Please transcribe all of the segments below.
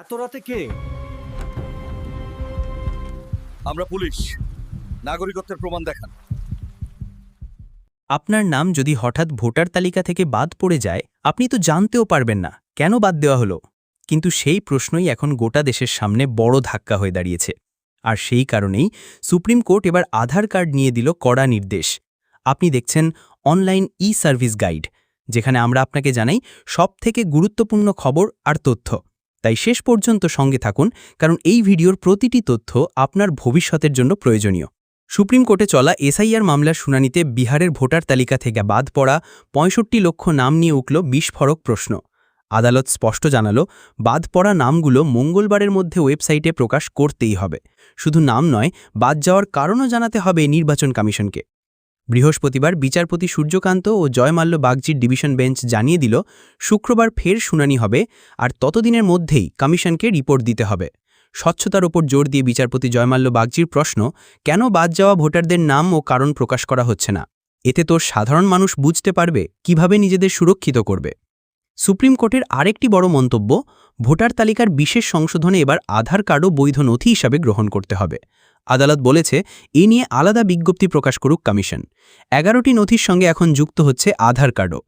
এত রাতে কে? আমরা পুলিশ। নাগরিকত্বের প্রমাণ দেখান। আপনার নাম যদি হঠাৎ ভোটার তালিকা থেকে বাদ পড়ে যায় আপনি তো জানতেও পারবেন না কেন বাদ দেওয়া হলো? কিন্তু সেই প্রশ্নই এখন গোটা দেশের সামনে বড় ধাক্কা হয়ে দাঁড়িয়েছে। আর সেই কারণেই সুপ্রিম কোর্ট এবার আধার কার্ড নিয়ে দিল কড়া নির্দেশ। আপনি দেখছেন অনলাইন ই সার্ভিস গাইড যেখানে আমরা আপনাকে জানাই সবথেকে গুরুত্বপূর্ণ খবর আর তথ্য। তাই শেষ পর্যন্ত সঙ্গে থাকুন, কারণ এই ভিডিওর প্রতিটি তথ্য আপনার ভবিষ্যতের জন্য প্রয়োজনীয়। সুপ্রিম কোর্টে চলা এসআইআর মামলার শুনানিতে বিহারের ভোটার তালিকা থেকে বাদ পড়া পঁয়ষট্টি লক্ষ নাম নিয়ে উঠল বিস্ফোরক প্রশ্ন। আদালত স্পষ্ট জানালো, বাদ পড়া নামগুলো মঙ্গলবারের মধ্যে ওয়েবসাইটে প্রকাশ করতেই হবে। শুধু নাম নয়, বাদ যাওয়ার কারণও জানাতে হবে নির্বাচন কমিশনকে। বৃহস্পতিবার বিচারপতি সূর্যকান্ত ও জয়মাল্য বাগজির ডিভিশন বেঞ্চ জানিয়ে দিল, শুক্রবার ফের শুনানি হবে আর ততদিনের মধ্যেই কমিশনকে রিপোর্ট দিতে হবে। স্বচ্ছতার ওপর জোর দিয়ে বিচারপতি জয়মাল্য বাগজির প্রশ্ন, কেন বাদ যাওয়া ভোটারদের নাম ও কারণ প্রকাশ করা হচ্ছে না? এতে তো সাধারণ মানুষ বুঝতে পারবে কীভাবে নিজেদের সুরক্ষিত করবে। সুপ্রিম কোর্টের আরেকটি বড় মন্তব্য, ভোটার তালিকার বিশেষ সংশোধনে এবার আধার কার্ডও বৈধ নথি হিসাবে গ্রহণ করতে হবে। আদালত বলেছে, এ নিয়ে আলাদা বিজ্ঞপ্তি প্রকাশ করুক কমিশন। এগারোটি নথির সঙ্গে এখন যুক্ত হচ্ছে আধার কার্ডও।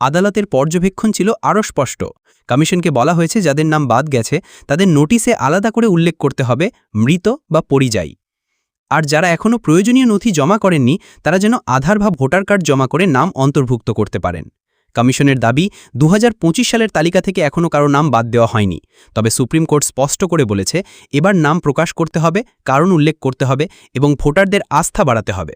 আদালতের পর্যবেক্ষণ ছিল আরও স্পষ্ট। কমিশনকে বলা হয়েছে, যাদের নাম বাদ গেছে, তাদের নোটিশে আলাদা করে উল্লেখ করতে হবে, মৃত বা পরিযায়ী। আর যারা এখনও প্রয়োজনীয় নথি জমা করেননি, তারা যেন আধার বা ভোটার কার্ড জমা করে নাম অন্তর্ভুক্ত করতে পারেন। কমিশনের দাবি দু হাজার পঁচিশ সালের তালিকা থেকে এখনও কারও নাম বাদ দেওয়া হয়নি। তবে সুপ্রিম কোর্ট স্পষ্ট করে বলেছে, এবার নাম প্রকাশ করতে হবে, কারণ উল্লেখ করতে হবে এবং ভোটারদের আস্থা বাড়াতে হবে।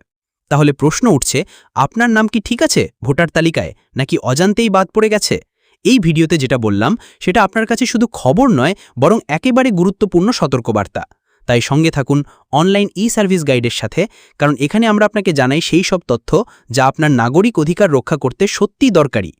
তাহলে প্রশ্ন উঠছে, আপনার নাম কি ঠিক আছে ভোটার তালিকায়, নাকি অজান্তেই বাদ পড়ে গেছে? এই ভিডিওতে যেটা বললাম, সেটা আপনার কাছে শুধু খবর নয়, বরং একেবারে গুরুত্বপূর্ণ সতর্কবার্তা। তাই সঙ্গে থাকুন অনলাইন ই সার্ভিস গাইডের সাথে, কারণ এখানে আমরা আপনাকে জানাই সেই সব তথ্য যা আপনার নাগরিক অধিকার রক্ষা করতে সত্যিই দরকারি।